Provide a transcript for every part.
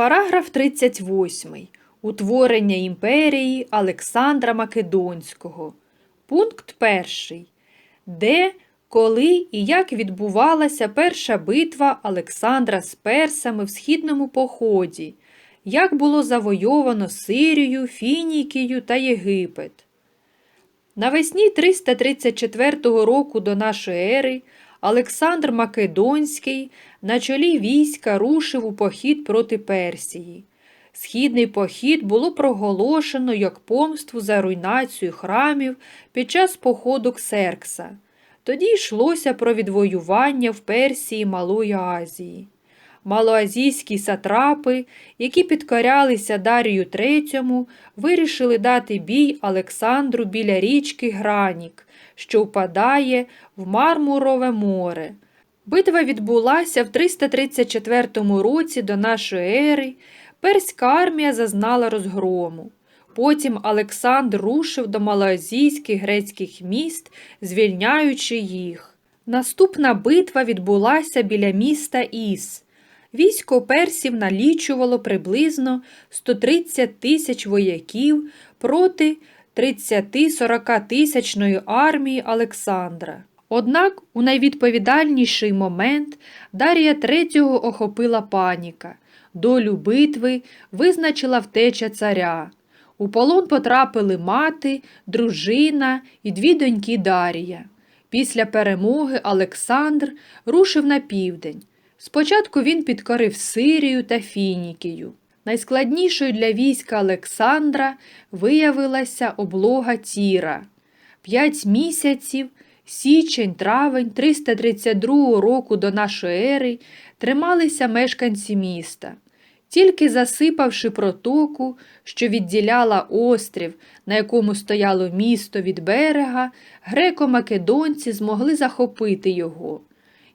Параграф 38. Утворення імперії Олександра Македонського. Пункт 1. Де, коли і як відбувалася перша битва Олександра з персами в східному поході, як було завойовано Сирію, Фінікію та Єгипет. Навесні 334 року до нашої ери Олександр Македонський на чолі війська рушив у похід проти Персії. Східний похід було проголошено як помству за руйнацію храмів під час походу Ксеркса. Тоді йшлося про відвоювання в Персії Малої Азії. Малоазійські сатрапи, які підкорялися Дарію III, вирішили дати бій Олександру біля річки Гранік, що впадає в Мармурове море. Битва відбулася в 334 році до нашої ери. Перська армія зазнала розгрому. Потім Олександр рушив до малоазійських грецьких міст, звільняючи їх. Наступна битва відбулася біля міста Іс. Військо персів налічувало приблизно 130 тисяч вояків проти 30-40 тисячної армії Олександра. Однак у найвідповідальніший момент Дарія III охопила паніка. Долю битви визначила втеча царя. У полон потрапили мати, дружина і дві доньки Дарія. Після перемоги Олександр рушив на південь. Спочатку він підкорив Сирію та Фінікію. Найскладнішою для війська Олександра виявилася облога Тіра. П'ять місяців, січень, травень 332 року до нашої ери трималися мешканці міста. Тільки засипавши протоку, що відділяла острів, на якому стояло місто від берега, греко-македонці змогли захопити його.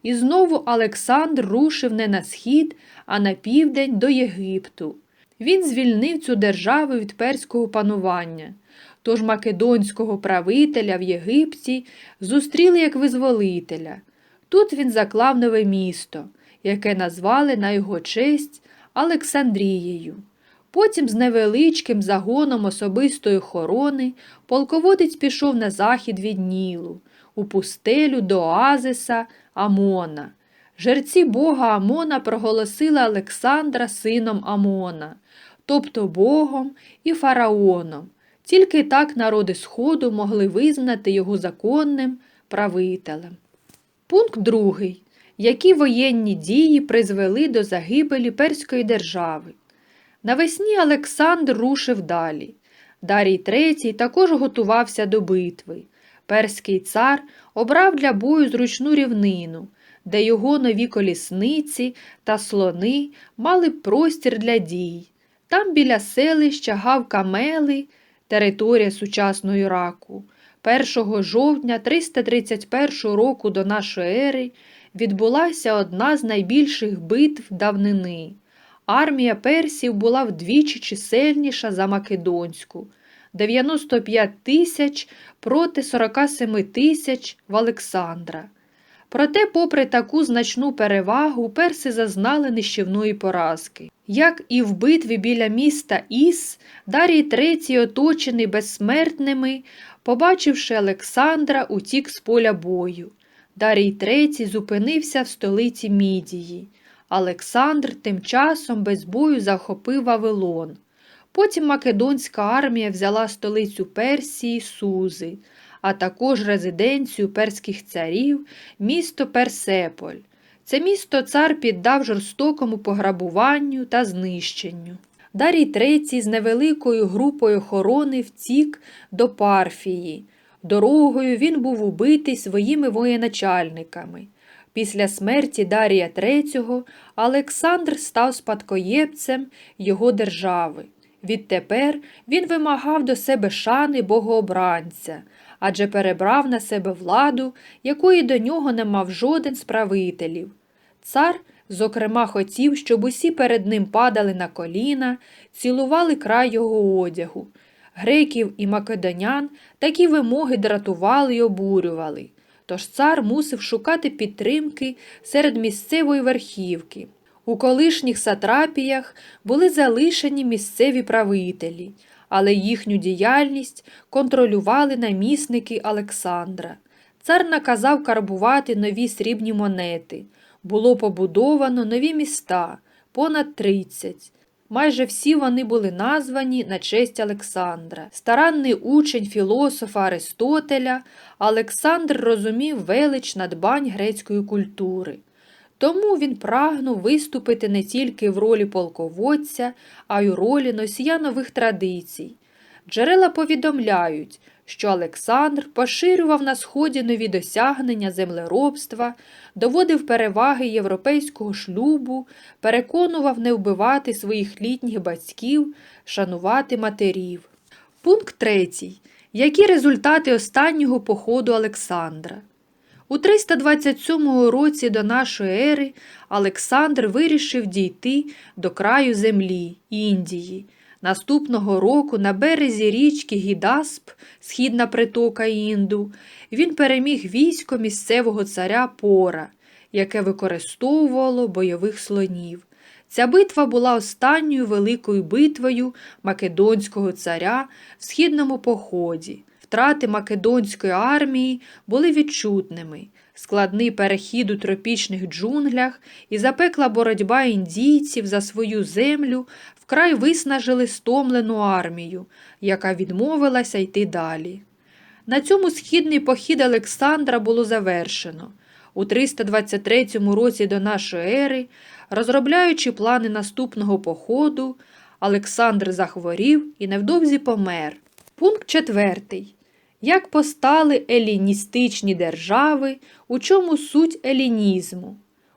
І знову Олександр рушив не на схід, а на південь до Єгипту. Він звільнив цю державу від перського панування. Тож македонського правителя в Єгипті зустріли як визволителя. Тут він заклав нове місто, яке назвали на його честь Олександрією. Потім з невеличким загоном особистої охорони полководець пішов на захід від Нілу, у пустелю до Оазиса Амона. Жерці бога Амона проголосили Олександра сином Амона, тобто Богом і фараоном. Тільки так народи Сходу могли визнати його законним правителем. Пункт другий. Які воєнні дії призвели до загибелі Перської держави? Навесні Олександр рушив далі. Дарій III також готувався до битви. Перський цар обрав для бою зручну рівнину, де його нові колісниці та слони мали простір для дій. Там біля селища гав Камели, територія сучасного Іраку. 1 жовтня 331 року до нашої ери відбулася одна з найбільших битв давнини. Армія персів була вдвічі чисельніша за Македонську 95 тисяч проти 47 тисяч в Олександра. Проте, попри таку значну перевагу, перси зазнали нищівної поразки. Як і в битві біля міста Іс, Дарій III, оточений безсмертними, побачивши Олександра, утік з поля бою. Дарій III зупинився в столиці Мідії. Олександр тим часом без бою захопив Вавилон. Потім Македонська армія взяла столицю Персії Сузи, а також резиденцію перських царів, місто Персеполь. Це місто цар піддав жорстокому пограбуванню та знищенню. Дарій III з невеликою групою охорони втік до Парфії. Дорогою він був убитий своїми воєначальниками. Після смерті Дарія III Олександр став спадкоємцем його держави. Відтепер він вимагав до себе шани богообранця, адже перебрав на себе владу, якої до нього не мав жоден з правителів. Цар, зокрема, хотів, щоб усі перед ним падали на коліна, цілували край його одягу. Греків і македонян такі вимоги дратували й обурювали. Тож цар мусив шукати підтримки серед місцевої верхівки. У колишніх сатрапіях були залишені місцеві правителі, але їхню діяльність контролювали намісники Олександра. Цар наказав карбувати нові срібні монети. Було побудовано нові міста, понад 30. Майже всі вони були названі на честь Олександра. Старанний учень філософа Аристотеля, Олександр розумів велич надбань грецької культури. Тому він прагнув виступити не тільки в ролі полководця, а й у ролі носія нових традицій. Джерела повідомляють, що Олександр поширював на сході нові досягнення землеробства, доводив переваги європейського шлюбу, переконував не вбивати своїх літніх батьків, шанувати матерів. Пункт третій. Які результати останнього походу Олександра? У 327 році до нашої ери Олександр вирішив дійти до краю землі Індії. Наступного року на березі річки Гідасп, східна притока Інду, він переміг військо місцевого царя Пора, яке використовувало бойових слонів. Ця битва була останньою великою битвою Македонського царя в східному поході. Втрати Македонської армії були відчутними. Складний перехід у тропічних джунглях і запекла боротьба індійців за свою землю вкрай виснажили стомлену армію, яка відмовилася йти далі. На цьому східний похід Олександра було завершено. У 323 році до нашої ери, розробляючи плани наступного походу, Олександр захворів і невдовзі помер. Пункт четвертий. Як постали еліністичні держави, у чому суть елінізму?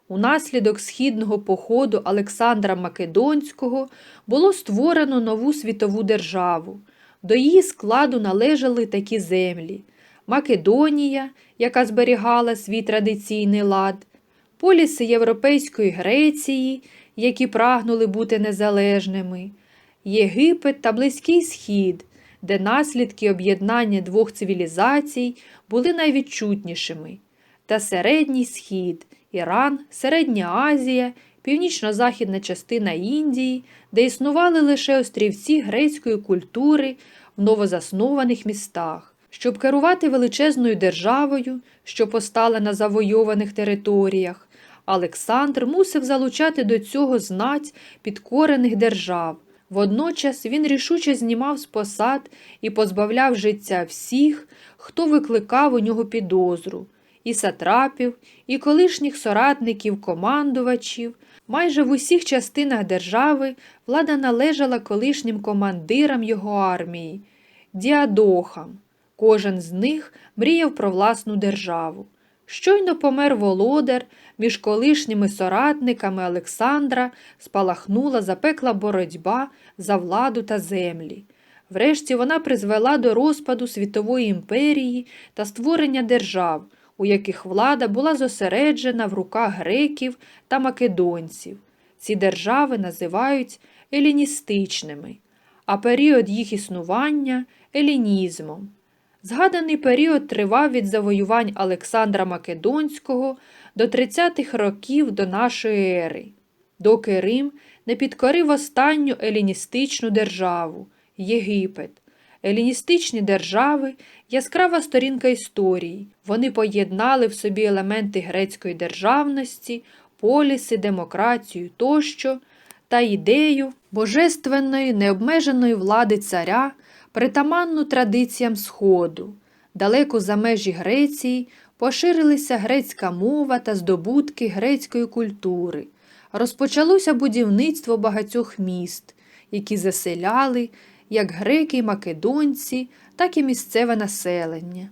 Унаслідок східного походу Олександра Македонського було створено нову світову державу. До її складу належали такі землі: Македонія, яка зберігала свій традиційний лад, поліси Європейської Греції, які прагнули бути незалежними, Єгипет та Близький Схід, де наслідки об'єднання двох цивілізацій були найвідчутнішими, та Середній Схід, Іран, Середня Азія, північно-західна частина Індії, де існували лише острівці грецької культури в новозаснованих містах. Щоб керувати величезною державою, що постала на завойованих територіях, Олександр мусив залучати до цього знать підкорених держав. Водночас він рішуче знімав з посад і позбавляв життя всіх, хто викликав у нього підозру, і сатрапів, і колишніх соратників, командувачів. Майже в усіх частинах держави влада належала колишнім командирам його армії, діадохам. Кожен з них мріяв про власну державу. Щойно помер володар, між колишніми соратниками Олександра спалахнула запекла боротьба за владу та землі. Врешті вона призвела до розпаду світової імперії та створення держав, у яких влада була зосереджена в руках греків та македонців. Ці держави називають еліністичними, а період їх існування елінізмом. Згаданий період тривав від завоювань Олександра Македонського до 30-х років до нашої ери, доки Рим не підкорив останню еліністичну державу Єгипет. Еліністичні держави яскрава сторінка історії. Вони поєднали в собі елементи грецької державності, поліси, демократію тощо та ідею божественної необмеженої влади царя притаманну традиціям Сходу. Далеко за межі Греції поширилися грецька мова та здобутки грецької культури. Розпочалося будівництво багатьох міст, які заселяли як греки й македонці, так і місцеве населення.